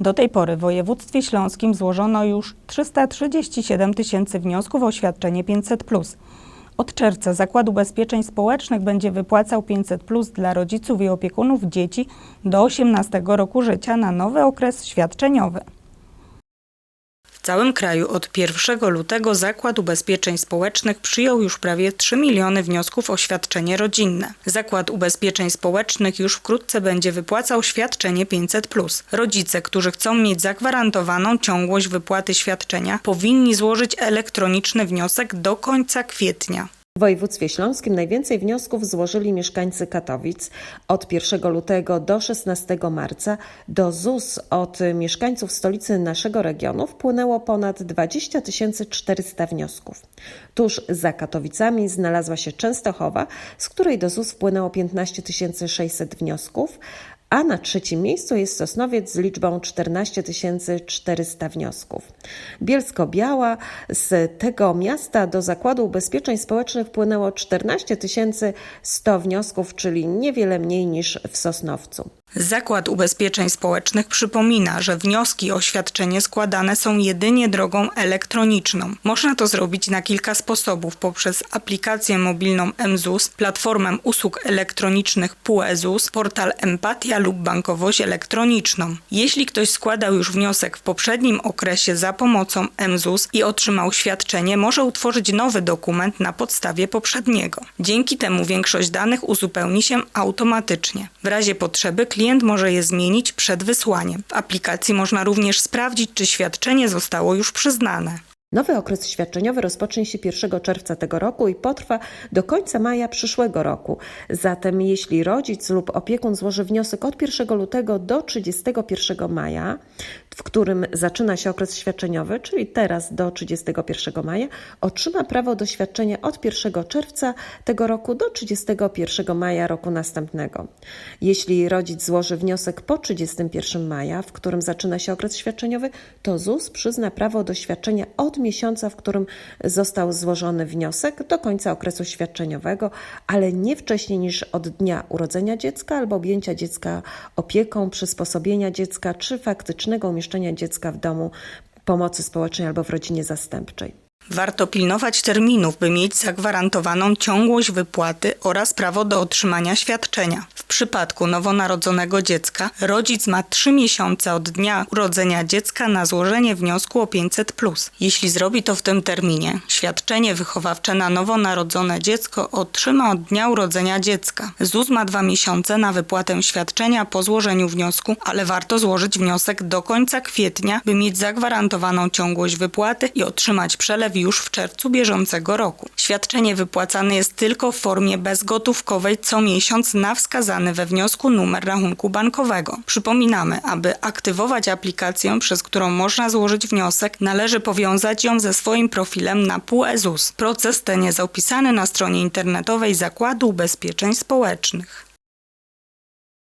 Do tej pory w województwie śląskim złożono już 337 tysięcy wniosków o świadczenie 500. Od czerwca Zakład Ubezpieczeń Społecznych będzie wypłacał 500 dla rodziców i opiekunów dzieci do 18 roku życia na nowy okres świadczeniowy. Całym kraju od 1 lutego Zakład Ubezpieczeń Społecznych przyjął już prawie 3 miliony wniosków o świadczenie rodzinne. Zakład Ubezpieczeń Społecznych już wkrótce będzie wypłacał świadczenie 500. Rodzice, którzy chcą mieć zagwarantowaną ciągłość wypłaty świadczenia, powinni złożyć elektroniczny wniosek do końca kwietnia. W województwie śląskim najwięcej wniosków złożyli mieszkańcy Katowic. Od 1 lutego do 16 marca do ZUS od mieszkańców stolicy naszego regionu wpłynęło ponad 20 400 wniosków. Tuż za Katowicami znalazła się Częstochowa, z której do ZUS wpłynęło 15 600 wniosków, a na trzecim miejscu jest Sosnowiec z liczbą 14 400 wniosków. Bielsko-Biała z tego miasta do Zakładu Ubezpieczeń Społecznych wpłynęło 14 100 wniosków, czyli niewiele mniej niż w Sosnowcu. Zakład Ubezpieczeń Społecznych przypomina, że wnioski o świadczenie składane są jedynie drogą elektroniczną. Można to zrobić na kilka sposobów poprzez aplikację mobilną mZUS, platformę usług elektronicznych PUE-ZUS, portal Empatia lub bankowość elektroniczną. Jeśli ktoś składał już wniosek w poprzednim okresie za pomocą mZUS i otrzymał świadczenie, może utworzyć nowy dokument na podstawie poprzedniego. Dzięki temu większość danych uzupełni się automatycznie. W razie potrzeby klient może je zmienić przed wysłaniem. W aplikacji można również sprawdzić, czy świadczenie zostało już przyznane. Nowy okres świadczeniowy rozpocznie się 1 czerwca tego roku i potrwa do końca maja przyszłego roku. Zatem jeśli rodzic lub opiekun złoży wniosek od 1 lutego do 31 maja, w którym zaczyna się okres świadczeniowy, czyli teraz do 31 maja, otrzyma prawo do świadczenia od 1 czerwca tego roku do 31 maja roku następnego. Jeśli rodzic złoży wniosek po 31 maja, w którym zaczyna się okres świadczeniowy, to ZUS przyzna prawo do świadczenia od miesiąca, w którym został złożony wniosek, do końca okresu świadczeniowego, ale nie wcześniej niż od dnia urodzenia dziecka albo objęcia dziecka opieką, przysposobienia dziecka czy faktycznego umieszczenia dziecka w domu pomocy społecznej albo w rodzinie zastępczej. Warto pilnować terminów, by mieć zagwarantowaną ciągłość wypłaty oraz prawo do otrzymania świadczenia. W przypadku nowonarodzonego dziecka rodzic ma 3 miesiące od dnia urodzenia dziecka na złożenie wniosku o 500. Jeśli zrobi to w tym terminie, świadczenie wychowawcze na nowonarodzone dziecko otrzyma od dnia urodzenia dziecka. ZUS ma 2 miesiące na wypłatę świadczenia po złożeniu wniosku, ale warto złożyć wniosek do końca kwietnia, by mieć zagwarantowaną ciągłość wypłaty i otrzymać przelew już w czerwcu bieżącego roku. Świadczenie wypłacane jest tylko w formie bezgotówkowej co miesiąc na wskazany we wniosku numer rachunku bankowego. Przypominamy, aby aktywować aplikację, przez którą można złożyć wniosek, należy powiązać ją ze swoim profilem na PUE-ZUS. Proces ten jest opisany na stronie internetowej Zakładu Ubezpieczeń Społecznych.